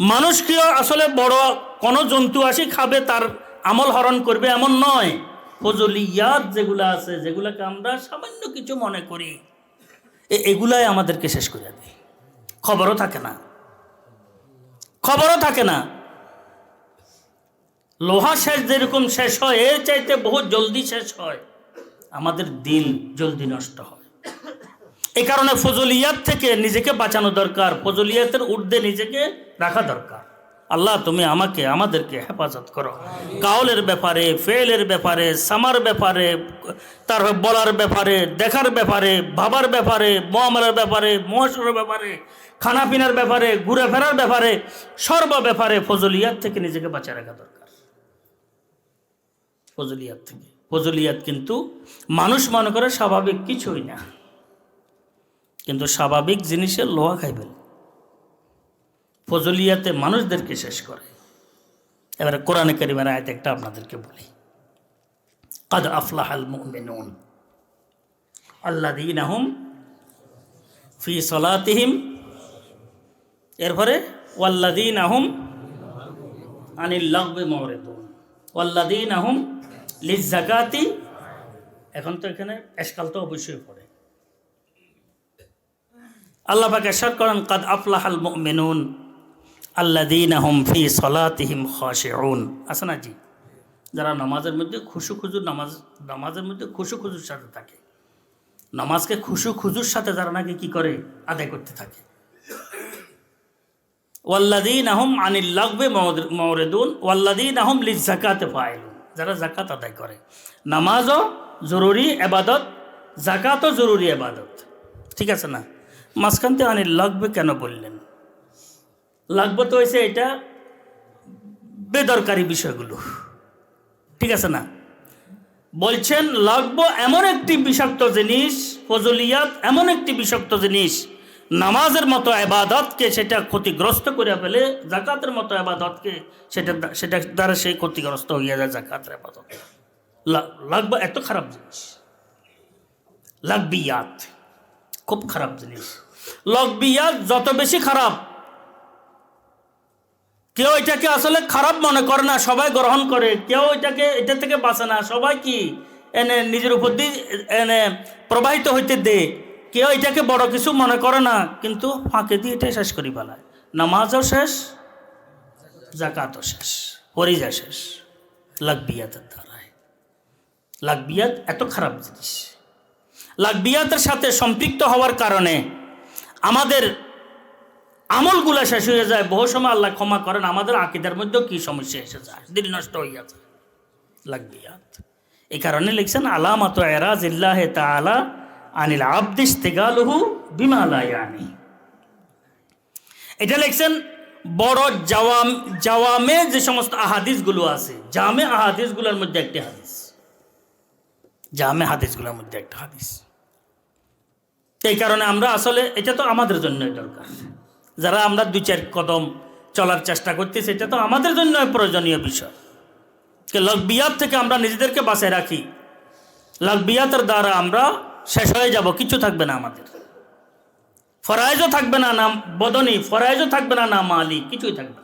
মানুষকে আসলে বড়? কোনো জন্তু আসি খাবে, তার আমল হরণ করবে, এমন নয়। ফজলিয়াত যেগুলো আছে, যেগুলোকে আমরা সামান্য কিছু মনে করি এগুলাই আমাদেরকে শেষ করে দেয়। খবরও থাকে না। খবরও থাকে না। লোহা শেষ যেরকম শেষ হয়, এর চাইতে বহু জলদি শেষ হয়। আমাদের দিন জলদি নষ্ট হয়। এই কারণে ফজলিয়াত থেকে নিজেকে বাঁচানো দরকার, ফজলিয়াতের ঊর্ধ্বে নিজেকে রাখা দরকার। আল্লাহ, তুমি আমাকে, আমাদেরকে হেফাজত করো। কাউলের ব্যাপারে ফেলের ব্যাপারে, সামার ব্যাপারে তারপর বলার ব্যাপারে, দেখার ব্যাপারে, ভাবার ব্যাপারে মহামালার ব্যাপারে মহাসরের ব্যাপারে, খানাপিনার ব্যাপারে ঘুরে ফেরার ব্যাপারে, সর্ব ব্যাপারে ফজলিয়াত থেকে নিজেকে বাঁচিয়ে রাখা দরকার। ফজলিয়াত থেকে। ফজলিয়াত কিন্তু মানুষ মনে করে স্বাভাবিক কিছুই না। কিন্তু স্বাভাবিক জিনিসের লোহা খাইবেন। ফজলিয়াতে মানুষদেরকে শেষ করে। এবারে কোরআনে কারিমের আয়াত একটা আপনাদেরকে বলি। কাদ আফলাহাল মুমিনুন। আল্লাযীনাহুম ফি সলাতিহিম। এরপরে ওয়াল্লাযীনাহুম আনিল লাগবি মুরিদুন ওয়াল্লাযীনাহুম লিযাকাতি এখন তো এখানে এসকাল তো অবশ্যই পড়ে। আল্লাহ পাক এরশাদ করেন, কাদ আফলাহাল মুমিনুন আল্লাযীনা হুম ফি সলাতিহিম খাশিউন। আছে না জি? যারা নামাজের মধ্যে খুশু খুজুর নামাজ, নামাজের মধ্যে খুশু খুজুর সাথে থাকে। নামাজকে খুশু খুজুর সাথে যারা নাকি কি করে? আদায় করতে থাকে। ওয়াল্লাযীনা হুম আনিল লাগবে মওরিদুন আহম হুম জাকাতে ফাইলুন। যারা জাকাত আদায় করে। নামাজও জরুরি, এবাদত জাকাতও জরুরি, এবাদত। ঠিক আছে না? মাঝখানতে আনিল লাগবে কেন বললেন? লাগবে তো হয়েছে এটা বেদরকারি বিষয়গুলো। ঠিক আছে না? বলছেন, লাগবো এমন একটি বিষাক্ত জিনিস, ফজলিয়াত এমন একটি বিষাক্ত জিনিস, নামাজের মতো আবাদতকে সেটা ক্ষতিগ্রস্ত করে ফেলে জাকাতের মতো আবাদতকে সেটা সেটা দ্বারা সেই ক্ষতিগ্রস্ত হইয়া যায় জাকাতের আবাদত। লাগবে এত খারাপ জিনিস। লাগবিয়াত, খুব খারাপ জিনিস। লগবিয়াত যত বেশি খারাপ, কেউ এটাকে আসলে খারাপ মনে করে না, সবাই গ্রহণ করে। কেউ এটাকে, এটা থেকে বাঁচে না। সবাই কি এনে নিজের উপর দিয়ে এনে প্রবাহিত হইতে দে। কেউ এটাকে বড় কিছু মনে করে না, কিন্তু ফাঁকে দিয়ে এটা শেষ করি ফেলায় নামাজও শেষ জাকাতও শেষ, পরিজা শেষ। লাগবিয়াতের দ্বারায়। লাগবিয়াত এত খারাপ জিনিস। লাগবিয়াতের সাথে সম্পৃক্ত হওয়ার কারণে আমাদের আমলগুলা শেষ হয়ে যায়, বহু সময় আল্লাহ ক্ষমা করেন, আমাদের আকিদার মধ্যেও কি সমস্যা এসে যায়? দিল নষ্ট হয়ে যায়। লাগবিয়াত এই কারণে লিখছেন, আলামত এরাজ ইল্লাহ তাআলা আনিল আবদিস তেগালহু বিমালায়ানি এটা লিখছেন, বড় জাওয়াম, জাওয়ামে যে সমস্ত আহাদিসগুলো আছে, জামে আহাদিসগুলোর মধ্যে একটি হাদিস। জামে হাদিসগুলোর মধ্যে একটা হাদিস। এই কারণে আমরা আসলে এটা তো আমাদের জন্যই দরকার। যারা আমরা দুই চার কদম চলার চেষ্টা করতেছি, এটা তো আমাদের জন্য প্রয়োজনীয় বিষয়। লকবিয়াত থেকে আমরা নিজেদেরকে বাঁচায় রাখি লকবিয়াতের দ্বারা আমরা শেষ হয়ে যাব, কিছু থাকবে না আমাদের। ফরাইজও থাকবে না নাম বদনি ফরাইজও থাকবে না নাম আলী, কিছুই থাকবে না।